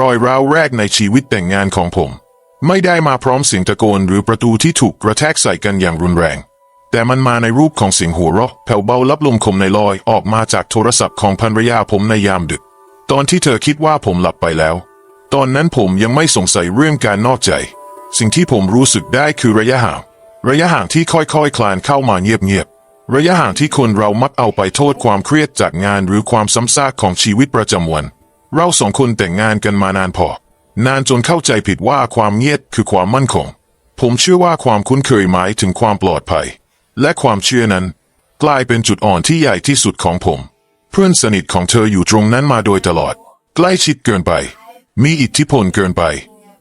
รอยร้าวแรกในชีวิตแต่งงานของผม ไม่ได้มาพร้อมเสียงตะโกนหรือประตูที่ถูกกระแทกใส่กันอย่างรุนแรง แต่มันมาในรูปของเสียงหัวเราะแผ่วเบาลับลมคมในลอยออกมาจากโทรศัพท์ของภรรยาผมในยามดึก ตอนที่เธอคิดว่าผมหลับไปแล้ว ตอนนั้นผมยังไม่สงสัยเรื่องการนอกใจ สิ่งที่ผมรู้สึกได้คือระยะห่างระยะห่างที่ค่อยๆคคลานเข้ามาเงียบๆระยะห่างที่คนเรามักเอาไปโทษความเครียดจากงานหรือความซ้ำซากของชีวิตประจำวัน เราสองคนแต่งงานกันมานานพอ นานจนเข้าใจผิดว่าความเงียบคือความมั่นคง ผมเชื่อว่าความคุ้นเคยหมายถึงความปลอดภัย และความเชื่อนั้น กลายเป็นจุดอ่อนที่ใหญ่ที่สุดของผม เพื่อนสนิทของเธออยู่ตรงนั้นมาโดยตลอด ใกล้ชิดเกินไป มีอิทธิพลเกินไป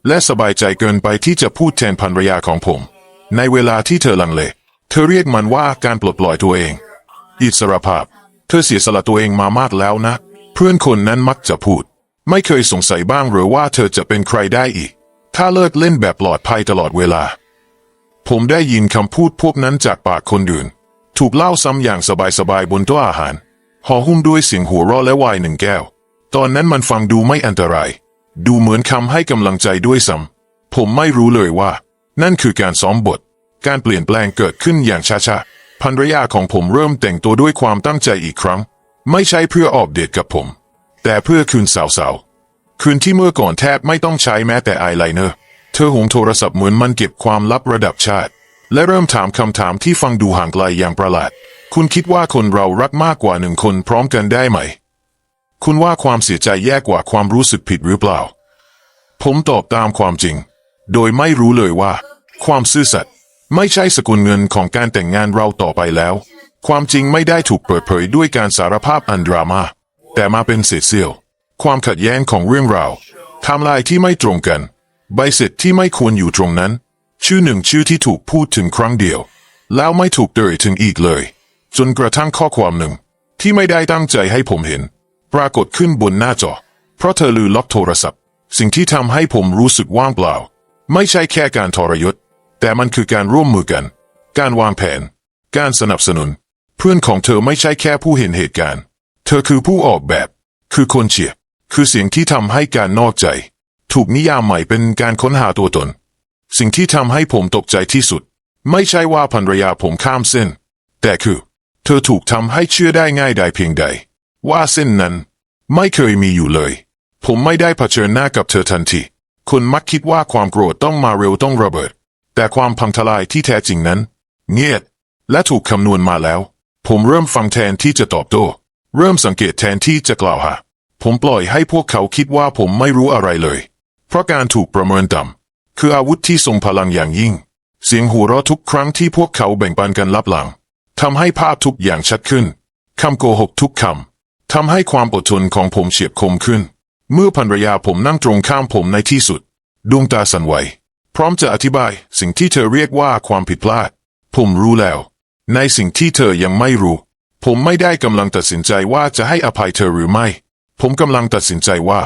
และสบายใจเกินไปที่จะพูดแทนภรรยาของผม ในเวลาที่เธอลังเล เธอเรียกมันว่าการปลดปล่อยตัวเอง อิสรภาพ เธอเสียสละตัวเองมามากแล้วนะ เพื่อนคนนั้นมักจะพูด ไม่เคยสงสัยบ้างหรือว่าเธอจะเป็นใครได้อีก ถ้าเลิกเล่นแบบปลอดภัยตลอดเวลา ผมได้ยินคำพูดพวกนั้นจากปากคนอื่น ถูกเล่าซ้ำอย่างสบายๆบนโต๊ะอาหารห่อหุ้มด้วยเสียงหัวเราะและไวน์หนึ่งแก้ว ตอนนั้นมันฟังดูไม่อันตราย ดูเหมือนคำให้กำลังใจด้วยซ้ำผมไม่รู้เลยว่า นั่นคือการซ้อมบท การเปลี่ยนแปลงเกิดขึ้นอย่างช้าๆภรรยาของผมเริ่มแต่งตัวด้วยความตั้งใจอีกครั้ง ไม่ใช่เพื่อออกเดทกับผม แต่เพื่อคืนสาวๆ คืนที่เมื่อก่อนแทบไม่ต้องใช้แม้แต่อายไลเนอร์ เธอหงโทรศัพท์เหมือนมันเก็บความลับระดับชาติ และเริ่มถามคำถามที่ฟังดูห่างไกลอย่างประหลาด คุณคิดว่าคนเรารักมากกว่าหนึ่งคนพร้อมกันได้ไหม คุณว่าความเสียใจแย่กว่าความรู้สึกผิดหรือเปล่า ผมตอบตามความจริง โดยไม่รู้เลยว่า ความซื่อสัตย์ไม่ใช่สกุลเงินของการแต่งงานเราต่อไปแล้ว ความจริงไม่ได้ถูกเปิดเผยด้วยการสารภาพอันดรามา่าแต่มาเป็นเศษเสี้ยว ความขัดแย้งของเรื่องราวไทม์ไลน์ที่ไม่ตรงกัน ใบเสร็จที่ไม่ควรอยู่ตรงนั้น ชื่อหนึ่งชื่อที่ถูกพูดถึงครั้งเดียว แล้วไม่ถูกเอ่ยถึงอีกเลย จนกระทั่งข้อความหนึ่ง ที่ไม่ได้ตั้งใจให้ผมเห็น ปรากฏขึ้นบนหน้าจอ เพราะเธอลือล็อกโทรศัพท์ สิ่งที่ทำให้ผมรู้สึกว่างเปล่า ไม่ใช่แค่การทรยศ แต่มันคือการร่วมมือกัน การวางแผน การสนับสนุน เพื่อนของเธอไม่ใช่แค่ผู้เห็นเหตุการณ์ เธอคือผู้ออกแบบ คือคนเชียร์คือเสียงที่ทำให้การนอกใจ ถูกนิยามใหม่เป็นการค้นหาตัวตน สิ่งที่ทำให้ผมตกใจที่สุด ไม่ใช่ว่าภรรยาผมข้ามเส้น แต่คือ เธอถูกทำให้เชื่อได้ง่ายได้เพียงใด ว่าเส้นนั้น ไม่เคยมีอยู่เลย ผมไม่ได้เผชิญหน้ากับเธอทันทีคนมักคิดว่าความโกรธต้องมาเร็วต้องระเบิด แต่ความพังทลายที่แท้จริงนั้น เงียบและถูกคำนวณมาแล้ว ผมเริ่มฟังแทนที่จะตอบโต้เริ่มสังเกตแทนที่จะกล่าวหาผมปล่อยให้พวกเขาคิดว่าผมไม่รู้อะไรเลย เพราะการถูกประเมินต่ำคืออาวุธที่ทรงพลังอย่างยิ่ง เสียงหัวเราะทุกครั้งที่พวกเขาแบ่งปันกันลับหลังทำให้ภาพทุกอย่างชัดขึ้นคำโกหกทุกคำทำให้ความอดทนของผมเฉียบคมขึ้น เมื่อภรรยาผมนั่งตรงข้ามผมในที่สุด ดวงตาสั่นไหว พร้อมจะอธิบายสิ่งที่เธอเรียกว่าความผิดพลาด ผมรู้แล้ว ในสิ่งที่เธอยังไม่รู้ ผมไม่ได้กำลังตัดสินใจว่าจะให้อภัยเธอหรือไม่ ผมกำลังตัดสินใจว่า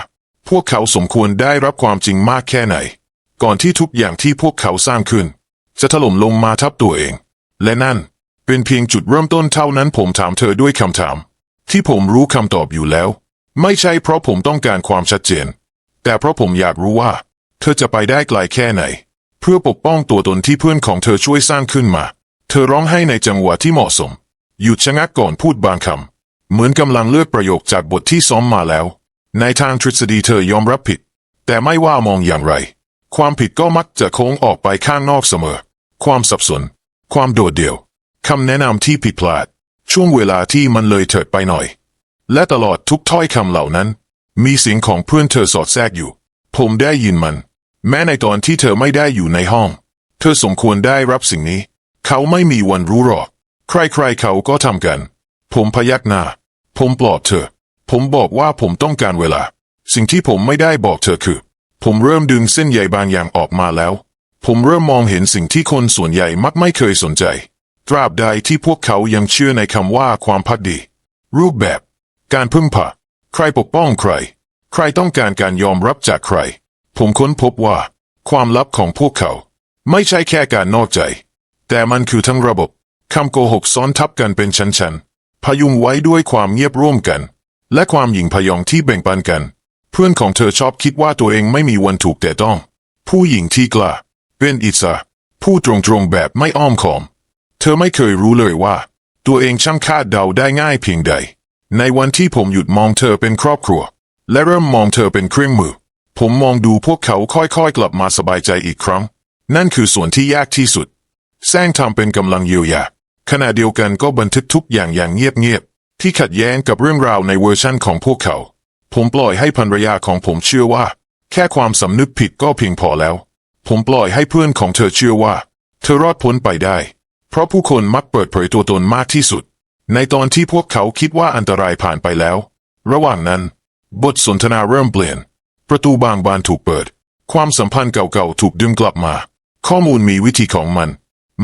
พวกเขาสมควรได้รับความจริงมากแค่ไหน ก่อนที่ทุกอย่างที่พวกเขาสร้างขึ้น จะถล่มลงมาทับตัวเอง และนั่น เป็นเพียงจุดเริ่มต้นเท่านั้นผมถามเธอด้วยคำถาม ที่ผมรู้คำตอบอยู่แล้ว ไม่ใช่เพราะผมต้องการความชัดเจน แต่เพราะผมอยากรู้ว่า เธอจะไปได้ไกลแค่ไหน เพื่อปกป้องตัวตนที่เพื่อนของเธอช่วยสร้างขึ้นมา เธอร้องไห้ในจังหวะที่เหมาะสม หยุดชะงักก่อนพูดบางคำ เหมือนกำลังเลือกประโยคจากบทที่ซ้อมมาแล้ว ในทางทฤษฎีเธอยอมรับผิด แต่ไม่ว่ามองอย่างไร ความผิดก็มักจะโค้งออกไปข้างนอกเสมอ ความสับสน ความโดดเดี่ยวคำแนะนำที่ผิดพลาด ช่วงเวลาที่มันเลยเถิดไปหน่อย และตลอดทุกถ้อยคำเหล่านั้น มีเสียงของเพื่อนเธอสอดแทรกอยู่ ผมได้ยินมัน แม้ในตอนที่เธอไม่ได้อยู่ในห้อง เธอสมควรได้รับสิ่งนี้ เขาไม่มีวันรู้หรอก ใครๆเขาก็ทำกัน ผมพยักหน้า ผมปลอบเธอ ผมบอกว่าผมต้องการเวลา สิ่งที่ผมไม่ได้บอกเธอคือ ผมเริ่มดึงเส้นใยบางอย่างออกมาแล้ว ผมเริ่มมองเห็นสิ่งที่คนส่วนใหญ่มักไม่เคยสนใจ ตราบใดที่พวกเขายังเชื่อในคำว่าความพักดี รูปแบบ การพึ่งพาใครปกป้องใคร ใครต้องการการยอมรับจากใคร ผมค้นพบว่า ความลับของพวกเขา ไม่ใช่แค่การนอกใจ แต่มันคือทั้งระบบคำโกหกซ้อนทับกันเป็นชั้นๆ พยุงไว้ด้วยความเงียบร่วมกัน และความหยิ่งพยองที่แบ่งปันกัน เพื่อนของเธอชอบคิดว่าตัวเองไม่มีวันถูกแต่ต้อง ผู้หญิงที่กล้า เป็นอิสระพูดตรงๆแบบไม่อ้อมค้อม เธอไม่เคยรู้เลยว่า ตัวเองช่างคาดเดาได้ง่ายเพียงใด ในวันที่ผมหยุดมองเธอเป็นครอบครัว และเริ่มมองเธอเป็นเครื่องมือ ผมมองดูพวกเขาค่อยๆกลับมาสบายใจอีกครั้ง นั่นคือส่วนที่ยากที่สุด แซงทำเป็นกำลังเยียวยาขณะเดียวกันก็บันทึกทุกอย่างอย่างเงียบๆที่ขัดแย้งกับเรื่องราวในเวอร์ชั่นของพวกเขา ผมปล่อยให้ภรรยาของผมเชื่อว่า แค่ความสำนึกผิดก็เพียงพอแล้ว ผมปล่อยให้เพื่อนของเธอเชื่อว่า เธอรอดพ้นไปได้ เพราะผู้คนมักเปิดเผยตัวตนมากที่สุด ในตอนที่พวกเขาคิดว่าอันตรายผ่านไปแล้ว ระหว่างนั้น บทสนทนาเริ่มเปลี่ยน ประตูบางบานถูกเปิด ความสัมพันธ์เก่าๆถูกดึงกลับมา ข้อมูลมีวิธีของมัน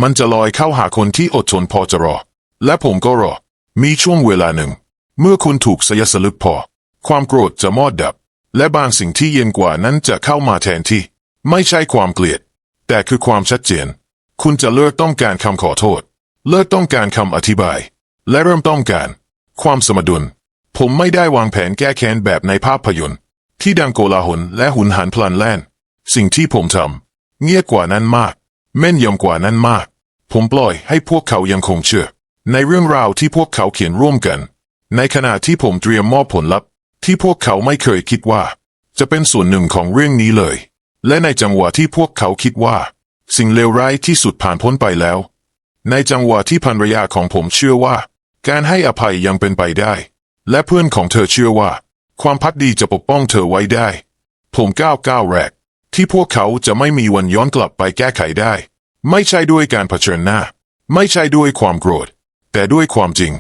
มันจะลอยเข้าหาคนที่อดทนพอจะรอ และผมก็รอ มีช่วงเวลาหนึ่ง เมื่อคุณถูกสยสลึกพอ ความโกรธจะมอดดับ และบางสิ่งที่เย็นกว่านั้นจะเข้ามาแทนที่ ไม่ใช่ความเกลียด แต่คือความชัดเจน คุณจะเลิกต้องการคำขอโทษ เลิกต้องการคำอธิบาย และเริ่มต้องการ ความสมดุล ผมไม่ได้วางแผนแก้แค้นแบบในภาพยนตร์ ที่ดังโกลาหลและหุนหันพลันแล่น สิ่งที่ผมทำเงียบกว่านั้นมาก แม่นยำกว่านั้นมาก ผมปล่อยให้พวกเขายังคงเชื่อ ในเรื่องราวที่พวกเขาเขียนร่วมกัน ในขณะที่ผมเตรียมมอบผลลัพธ์ ที่พวกเขาไม่เคยคิดว่า จะเป็นส่วนหนึ่งของเรื่องนี้เลย และในจังหวะที่พวกเขาคิดว่า สิ่งเลวร้ายที่สุดผ่านพ้นไปแล้ว ในจังหวะที่ภรรยาของผมเชื่อว่า การให้อภัยยังเป็นไปได้ และเพื่อนของเธอเชื่อว่า ความพักดีจะปกป้องเธอไว้ได้ ผมก้าวก้าวแรก ที่พวกเขาจะไม่มีวันย้อนกลับไปแก้ไขได้ ไม่ใช่ด้วยการเผชิญหน้า ไม่ใช่ด้วยความโกรธ แต่ด้วยความจริง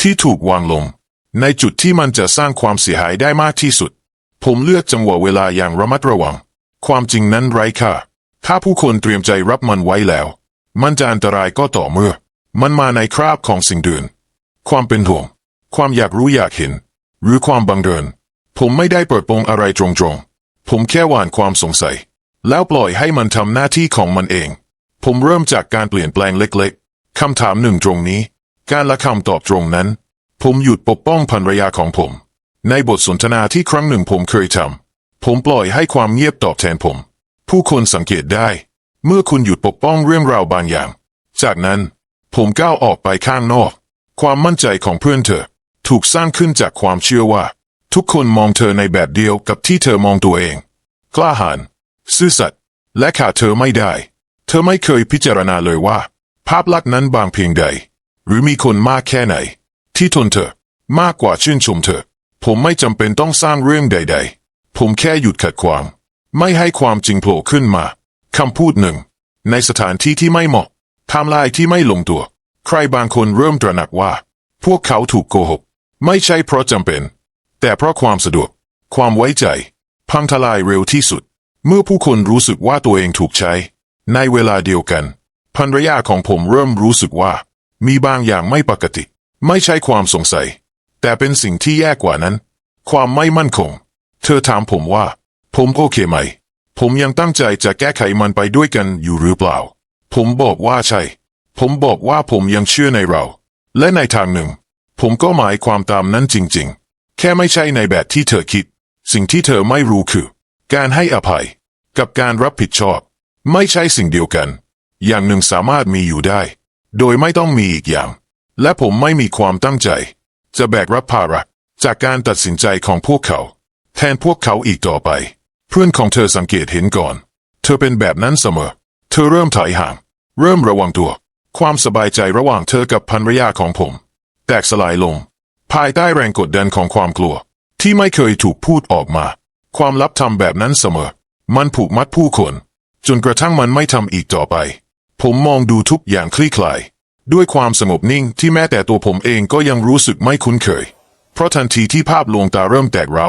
ที่ถูกวางลง ในจุดที่มันจะสร้างความเสียหายได้มากที่สุด ผมเลือกจังหวะเวลาอย่างระมัดระวัง ความจริงนั้นไร้ค่าถ้าผู้คนเตรียมใจรับมันไว้แล้ว มันจะอันตรายก็ต่อเมื่อ มันมาในคราบของสิ่งเดื่นความเป็นห่วง ความอยากรู้อยากเห็น หรือความบังเอิญผมไม่ได้เปิดโปงอะไรตรงๆ ผมแค่หว่านความสงสัย แล้วปล่อยให้มันทำหน้าที่ของมันเอง ผมเริ่มจากการเปลี่ยนแปลงเล็กๆคำถามหนึ่งตรงนี้ การละคำตอบตรงนั้น ผมหยุดปกป้องภรรยาของผม ในบทสนทนาที่ครั้งหนึ่งผมเคยทำผมปล่อยให้ความเงียบตอบแทนผม ผู้คนสังเกตได้ เมื่อคุณหยุดปกป้องเรื่องราวบางอย่าง จากนั้นผมก้าวออกไปข้างนอก ความมั่นใจของเพื่อนเธอ ถูกสร้างขึ้นจากความเชื่อว่า ทุกคนมองเธอในแบบเดียวกับที่เธอมองตัวเอง กล้าหาญซื่อสัตย์และขาดเธอไม่ได้ เธอไม่เคยพิจารณาเลยว่า ภาพลักษณ์นั้นบางเพียงใด หรือมีคนมากแค่ไหน ที่ทนเธอ มากกว่าชื่นชมเธอ ผมไม่จำเป็นต้องสร้างเรื่องใด ๆ ผมแค่หยุดขัดขวางไม่ให้ความจริงโผล่ขึ้นมาคำพูดหนึ่ง ในสถานที่ที่ไม่เหมาะทม์ไลน์ที่ไม่ลงตัว ใครบางคนเริ่มตระหนักว่า พวกเขาถูกโกหก ไม่ใช่เพราะจำเป็น แต่เพราะความสะดวก ความไว้ใจ พังทลายเร็วที่สุด เมื่อผู้คนรู้สึกว่าตัวเองถูกใช้ ในเวลาเดียวกันภรรยาของผมเริ่มรู้สึกว่า มีบางอย่างไม่ปกติ ไม่ใช่ความสงสัย แต่เป็นสิ่งที่แย่กว่านั้น ความไม่มั่นคง เธอถามผมว่า ผมโอเคไหม ผมยังตั้งใจจะแก้ไขมันไปด้วยกันอยู่หรือเปล่า ผมบอกว่าใช่ ผมบอกว่าผมยังเชื่อในเรา และในทางหนึ่ง ผมก็หมายความตามนั้นจริง ๆ แค่ไม่ใช่ในแบบที่เธอคิด สิ่งที่เธอไม่รู้คือ การให้อภัย กับการรับผิดชอบ ไม่ใช่สิ่งเดียวกัน อย่างหนึ่งสามารถมีอยู่ได้ โดยไม่ต้องมีอีกอย่าง และผมไม่มีความตั้งใจ จะแบกรับภาระจากการตัดสินใจของพวกเขา แทนพวกเขาอีกต่อไป เพื่อนของเธอสังเกตเห็นก่อน เธอเป็นแบบนั้นเสมอ เธอเริ่มถอยห่าง เริ่มระวังตัว ความสบายใจระหว่างเธอกับภรรยาของผม แตกสลายลง ภายใต้แรงกดดันของความกลัว ที่ไม่เคยถูกพูดออกมา ความลับทำแบบนั้นเสมอ มันผูกมัดผู้คน จนกระทั่งมันไม่ทำอีกต่อไป ผมมองดูทุกอย่างคลี่คลาย ด้วยความสงบนิ่งที่แม้แต่ตัวผมเองก็ยังรู้สึกไม่คุ้นเคย เพราะทันทีที่ภาพลวงตาเริ่มแตกเรา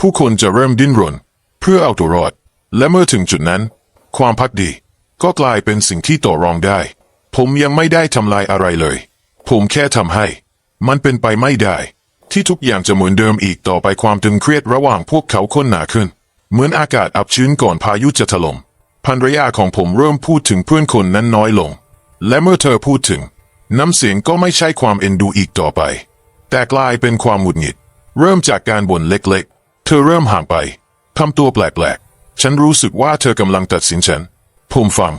ผู้คนจะเริ่มดิ้นรน เพื่อเอาตัวรอด และเมื่อถึงจุดนั้น ความพักดี ก็กลายเป็นสิ่งที่ต่อรองได้ ผมยังไม่ได้ทำลายอะไรเลย ผมแค่ทำให้ มันเป็นไปไม่ได้ ที่ทุกอย่างจะเหมือนเดิมอีกต่อไปความตึงเครียดระหว่างพวกเขาค้นหนาขึ้น เหมือนอากาศอับชื้นก่อนพายุจะถล่มภรรยาของผมเริ่มพูดถึงเพื่อนคนนั้นน้อยลง และเมื่อเธอพูดถึง น้ำเสียงก็ไม่ใช่ความเอ็นดูอีกต่อไป แต่กลายเป็นความหงุดหงิด เริ่มจากการบ่นเล็กๆ เธอเริ่มห่างไปทำตัวแปลกๆ ฉันรู้สึกว่าเธอกำลังตัดสินฉัน ผมฟัง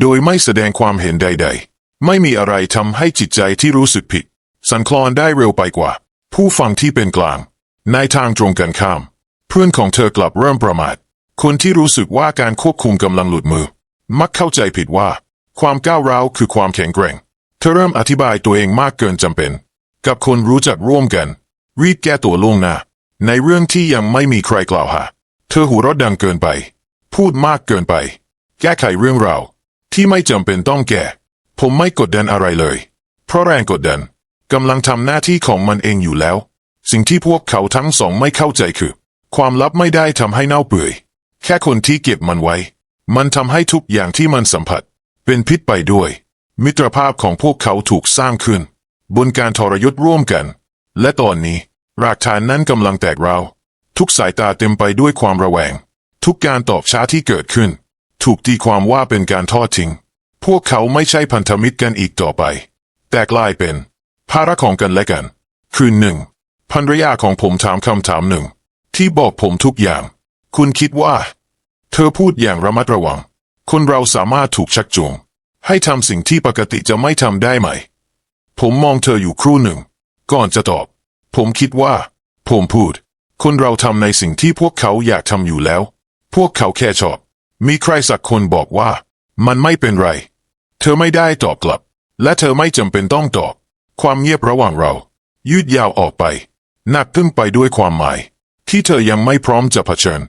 โดยไม่แสดงความเห็นใด ๆ ไม่มีอะไรทำให้จิตใจที่รู้สึกผิด สันคลอนได้เร็วไปกว่า ผู้ฟังที่เป็นกลาง ในทางตรงกันข้าม เพื่อนของเธอกลับเริ่มประมาท คนที่รู้สึกว่าการควบคุมกำลังหลุดมือ มักเข้าใจผิดว่า ความก้าวร้าวคือความแข็งแกร่ง เธอเริ่มอธิบายตัวเองมากเกินจำเป็น กับคนรู้จักร่วมกัน รีบแก้ตัวล่วงหน้า ในเรื่องที่ยังไม่มีใครกล่าวหา เธอหัวเราะดังเกินไป พูดมากเกินไป แก้ไขเรื่องราวที่ไม่จำเป็นต้องแก้ ผมไม่กดดันอะไรเลย เพราะแรงกดดัน กำลังทำหน้าที่ของมันเองอยู่แล้ว สิ่งที่พวกเขาทั้งสองไม่เข้าใจคือ ความลับไม่ได้ทำให้เน่าเปื่อย แค่คนที่เก็บมันไว้ มันทำให้ทุกอย่างที่มันสัมผัส เป็นพิษไปด้วย มิตรภาพของพวกเขาถูกสร้างขึ้น บนการทรยศร่วมกัน และตอนนี้รากฐานนั้นกำลังแตกราวทุกสายตาเต็มไปด้วยความระแวง ทุกการตอบช้าที่เกิดขึ้น ถูกตีความว่าเป็นการทอดทิ้ง พวกเขาไม่ใช่พันธมิตรกันอีกต่อไป แต่กลายเป็น ภาระของกันและกัน คืนหนึ่งภรรยาของผมถามคำถามหนึ่ง ที่บอกผมทุกอย่าง คุณคิดว่า เธอพูดอย่างระมัดระวัง คนเราสามารถถูกชักจูงให้ทำสิ่งที่ปกติจะไม่ทำได้ไหม ผมมองเธออยู่ครู่หนึ่ง ก่อนจะตอบ ผมคิดว่า ผมพูด คนเราทำในสิ่งที่พวกเขาอยากทำอยู่แล้ว พวกเขาแค่ชอบ มีใครสักคนบอกว่า มันไม่เป็นไร เธอไม่ได้ตอบกลับ และเธอไม่จำเป็นต้องตอบ ความเงียบระหว่างเรา ยืดยาวออกไปหนักขึ้นไปด้วยความหมาย ที่เธอยังไม่พร้อมจะเผชิญ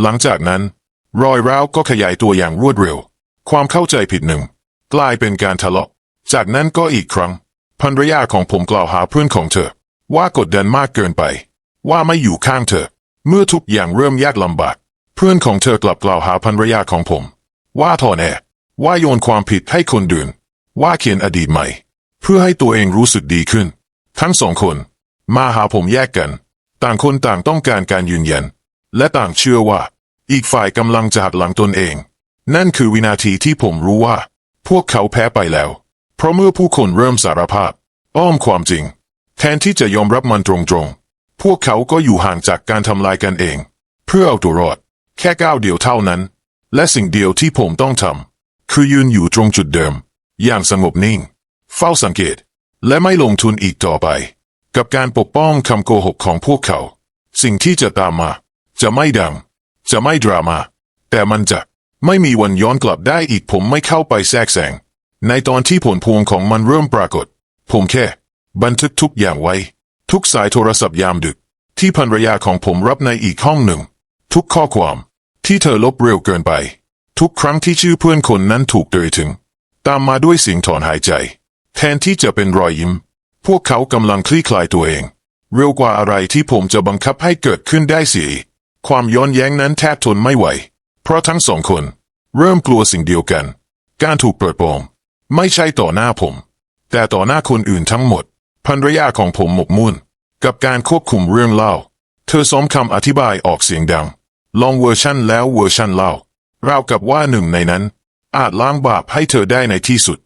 หลังจากนั้น รอยร้าวก็ขยายตัวอย่างรวดเร็ว ความเข้าใจผิดหนึ่ง กลายเป็นการทะเลาะ จากนั้นก็อีกครั้งภรรยาของผมกล่าวหาเพื่อนของเธอ ว่ากดดันมากเกินไป ว่าไม่อยู่ข้างเธอ เมื่อทุกอย่างเริ่มยากลำบาก เพื่อนของเธอกลับกล่าวหาภรรยาของผม ว่าทอนแอว่าโยนความผิดให้คนอื่นว่าเขียนอดีตใหม่ เพื่อให้ตัวเองรู้สึกดีขึ้น ทั้งสองคน มาหาผมแยกกัน ต่างคนต่างต้องการการยืนยัน และต่างเชื่อว่า อีกฝ่ายกำลังจะหักหลังตนเอง นั่นคือวินาทีที่ผมรู้ว่า พวกเขาแพ้ไปแล้ว เพราะเมื่อผู้คนเริ่มสารภาพ อ้อมความจริง แทนที่จะยอมรับมันตรงๆ พวกเขาก็อยู่ห่างจากการทำลายกันเอง เพื่อเอาตัวรอด แค่ก้าวเดียวเท่านั้น และสิ่งเดียวที่ผมต้องทำคือยืนอยู่ตรงจุดเดิม อย่างสงบนิ่ง เฝ้าสังเกต และไม่ลงทุนอีกต่อไป กับการปกป้องคำโกหกของพวกเขา สิ่งที่จะตามมา จะไม่ดัง จะไม่ดราม่าแต่มันจะไม่มีวันย้อนกลับได้อีกผมไม่เข้าไปแทรกแซงในตอนที่ผลพวงของมันเริ่มปรากฏ ผมแค่ บันทึกทุกอย่างไว้ ทุกสายโทรศัพท์ยามดึก ที่ภรรยาของผมรับในอีกห้องหนึ่ง ทุกข้อความ ที่เธอลบเร็วเกินไป ทุกครั้งที่ชื่อเพื่อนคนนั้นถูกเอ่ยถึง ตามมาด้วยเสียงถอนหายใจ แทนที่จะเป็นรอยยิ้ม พวกเขากำลังคลี่คลายตัวเอง เร็วกว่าอะไรที่ผมจะบังคับให้เกิดขึ้นได้เสียความย้อนแย้งนั้นแทบทนไม่ไหว เพราะทั้งสองคน เริ่มกลัวสิ่งเดียวกัน การถูกเปิดโปงไม่ใช่ต่อหน้าผม แต่ต่อหน้าคนอื่นทั้งหมดภรรยาของผมหมกมุ่น กับการควบคุมเรื่องเล่า เธอซ้อมคำอธิบายออกเสียงดัง ลองเวอร์ชันแล้วเวอร์ชันเล่าราวกับว่าหนึ่งในนั้น อาจล้างบาปให้เธอได้ในที่สุด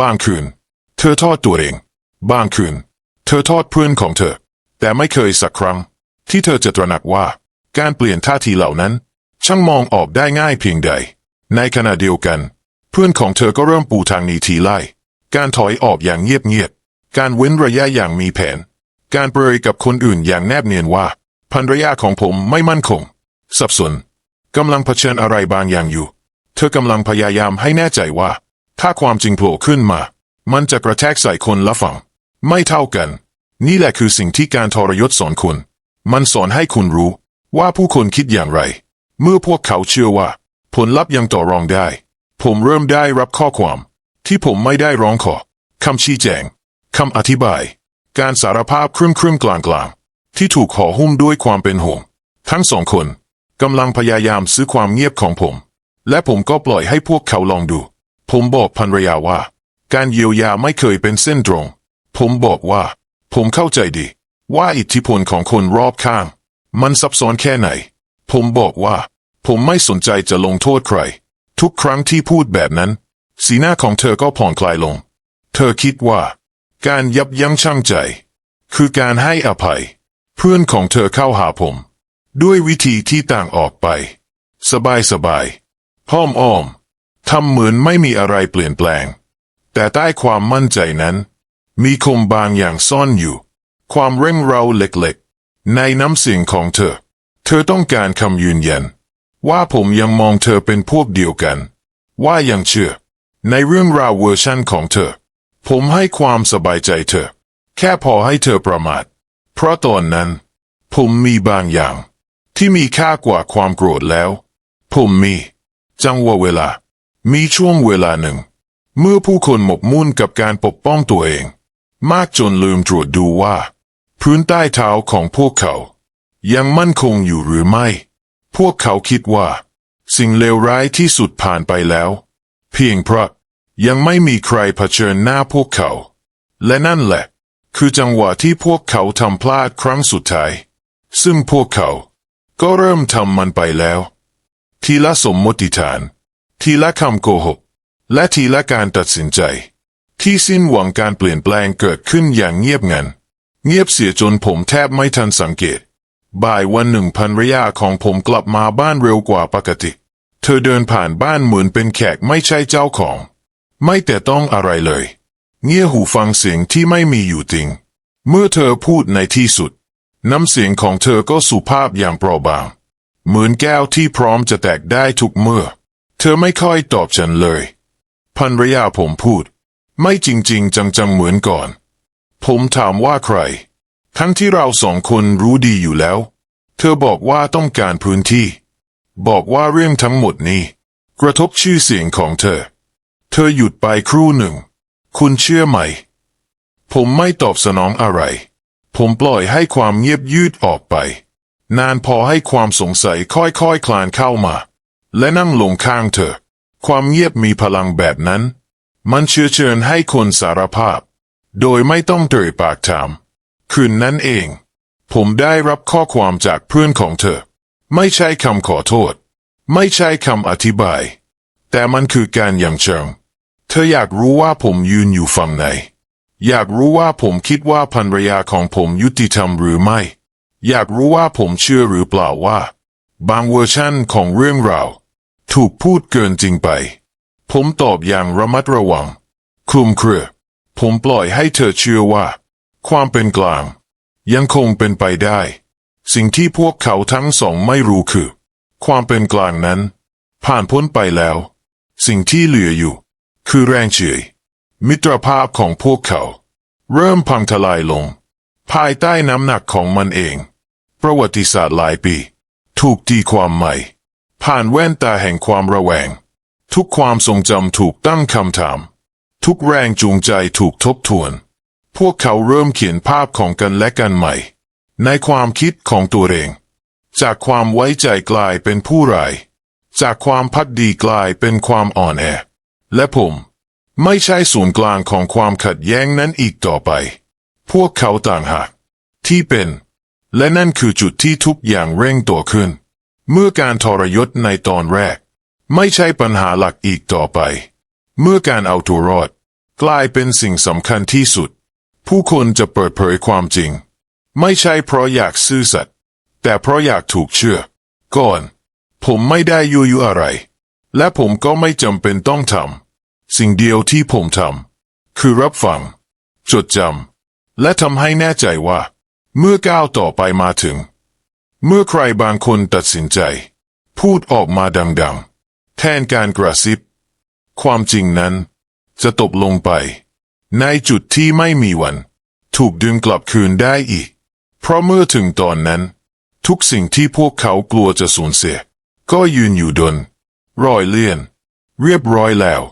บางคืน เธอทอดตัวเอง บางคืน เธอทอดเพื่อนของเธอ แต่ไม่เคยสักครั้ง ที่เธอจะตระหนักว่า การเปลี่ยนท่าทีเหล่านั้น ช่างมองออกได้ง่ายเพียงใด ในขณะเดียวกัน เพื่อนของเธอก็เริ่มปูทางหนีทีไล่ การถอยออกอย่างเงียบๆการเว้นระยะอย่างมีแผน การเปรยกับคนอื่นอย่างแนบเนียนว่าภรรยาของผมไม่มั่นคง สับสนกำลังเผชิญอะไรบางอย่างอยู่ เธอกำลังพยายามให้แน่ใจว่า ถ้าความจริงโผล่ขึ้นมา มันจะกระแทกใส่คนละฝั่ง ไม่เท่ากัน นี่แหละคือสิ่งที่การทรยศสอนคุณ มันสอนให้คุณรู้ว่าผู้คนคิดอย่างไร เมื่อพวกเขาเชื่อว่า ผลลัพธ์ยังต่อรองได้ ผมเริ่มได้รับข้อความ ที่ผมไม่ได้ร้องขอคำชี้แจงคำอธิบาย การสารภาพครึ่มครึ่มกลางกลางๆที่ถูกห่อหุ้มด้วยความเป็นห่วง ทั้งสองคนกำลังพยายามซื้อความเงียบของผม และผมก็ปล่อยให้พวกเขาลองดู ผมบอกภรรยาว่า การเยียวยาไม่เคยเป็นเส้นตรง ผมบอกว่า ผมเข้าใจดี ว่าอิทธิพลของคนรอบข้าง มันซับซ้อนแค่ไหน ผมบอกว่า ผมไม่สนใจจะลงโทษใคร ทุกครั้งที่พูดแบบนั้น สีหน้าของเธอก็ผ่อนคลายลง เธอคิดว่า การยับยั้งชั่งใจ คือการให้อภัย เพื่อนของเธอเข้าหาผม ด้วยวิธีที่ต่างออกไป สบายสบายห้อมอ้อมทำเหมือนไม่มีอะไรเปลี่ยนแปลง แต่ใต้ความมั่นใจนั้น มีคมบางอย่างซ่อนอยู่ ความเร่งเร้าเล็กๆ ในน้ำเสียงของเธอ เธอต้องการคำยืนยัน ว่าผมยังมองเธอเป็นพวกเดียวกัน ว่ายังเชื่อ ในเรื่องราวเวอร์ชั่นของเธอ ผมให้ความสบายใจเธอ แค่พอให้เธอประมาท เพราะตอนนั้น ผมมีบางอย่าง ที่มีค่ากว่าความโกรธแล้ว ผมมี จังหวะเวลา มีช่วงเวลาหนึ่ง เมื่อผู้คนหมกมุ่นกับการปกป้องตัวเอง มากจนลืมตรวจดูว่า พื้นใต้เท้าของพวกเขา ยังมั่นคงอยู่หรือไม่ พวกเขาคิดว่า สิ่งเลวร้ายที่สุดผ่านไปแล้ว เพียงเพราะยังไม่มีใครเผชิญหน้าพวกเขา และนั่นแหละ คือจังหวะที่พวกเขาทำพลาดครั้งสุดท้าย ซึ่งพวกเขาก็เริ่มทำมันไปแล้ว ทีละสมมติฐาน ทีละคำโกหก และทีละการตัดสินใจ ที่สิ้นหวังการเปลี่ยนแปลงเกิดขึ้นอย่างเงียบงัน เงียบเสียจนผมแทบไม่ทันสังเกต บ่ายวันหนึ่งภรรยาของผมกลับมาบ้านเร็วกว่าปกติ เธอเดินผ่านบ้านเหมือนเป็นแขกไม่ใช่เจ้าของ ไม่แต่ต้องอะไรเลย เงี่ยหูฟังเสียงที่ไม่มีอยู่จริง เมื่อเธอพูดในที่สุด น้ำเสียงของเธอก็สุภาพอย่างเปราะบางเหมือนแก้วที่พร้อมจะแตกได้ทุกเมื่อ เธอไม่ค่อยตอบฉันเลย ภรรยาผมพูด ไม่จริง ๆจังๆเหมือนก่อน ผมถามว่าใคร ทั้งที่เราสองคนรู้ดีอยู่แล้ว เธอบอกว่าต้องการพื้นที่ บอกว่าเรื่องทั้งหมดนี้ กระทบชื่อเสียงของเธอ เธอหยุดไปครู่หนึ่ง คุณเชื่อไหม ผมไม่ตอบสนองอะไร ผมปล่อยให้ความเงียบยืดออกไป นานพอให้ความสงสัยค่อยๆคคลานเข้ามา และนั่งลงข้างเธอ ความเงียบมีพลังแบบนั้น มันเชื้อเชิญให้คนสารภาพ โดยไม่ต้องเอ่ยปากถาม คืนนั้นเอง ผมได้รับข้อความจากเพื่อนของเธอ ไม่ใช่คำขอโทษ ไม่ใช่คำอธิบาย แต่มันคือการยังเชิง เธออยากรู้ว่าผมยืนอยู่ฝั่งไหน อยากรู้ว่าผมคิดว่าภรรยาของผมยุติธรรมหรือไม่ อยากรู้ว่าผมเชื่อหรือเปล่าว่า บางเวอร์ชันของเรื่องราว ถูกพูดเกินจริงไป ผมตอบอย่างระมัดระวัง คลุมเครือ ผมปล่อยให้เธอเชื่อว่า ความเป็นกลาง ยังคงเป็นไปได้ สิ่งที่พวกเขาทั้งสองไม่รู้คือ ความเป็นกลางนั้น ผ่านพ้นไปแล้ว สิ่งที่เหลืออยู่ คือแรงเฉยมิตรภาพของพวกเขา เริ่มพังทลายลง ภายใต้น้ำหนักของมันเอง ประวัติศาสตร์หลายปี ถูกตีความใหม่ ผ่านแว่นตาแห่งความระแวง ทุกความทรงจำถูกตั้งคำถาม ทุกแรงจูงใจถูกทบทวน พวกเขาเริ่มเขียนภาพของกันและกันใหม่ ในความคิดของตัวเอง จากความไว้ใจกลายเป็นผู้ร้ายจากความพักดีกลายเป็นความอ่อนแอ และผม ไม่ใช่ศูนย์กลางของความขัดแย้งนั้นอีกต่อไป พวกเขาต่างหากที่เป็น และนั่นคือจุดที่ทุกอย่างเร่งตัวขึ้น เมื่อการทรยศในตอนแรก ไม่ใช่ปัญหาหลักอีกต่อไป เมื่อการเอาตัวรอด กลายเป็นสิ่งสำคัญที่สุด ผู้คนจะเปิดเผยความจริง ไม่ใช่เพราะอยากซื่อสัตย์แต่เพราะอยากถูกเชื่อ ก่อน ผมไม่ได้ยุยอะไร และผมก็ไม่จำเป็นต้องทำสิ่งเดียวที่ผมทำคือรับฟัง จดจำและทำให้แน่ใจว่า เมื่อก้าวต่อไปมาถึง เมื่อใครบางคนตัดสินใจ พูดออกมาดังๆ แทนการกระซิบ ความจริงนั้น จะตกลงไป ในจุดที่ไม่มีวัน ถูกดึงกลับคืนได้อีก เพราะเมื่อถึงตอนนั้น ทุกสิ่งที่พวกเขากลัวจะสูญเสีย ก็ยืนอยู่ดน รอยเลี่ยน เรียบร้อยแล้ว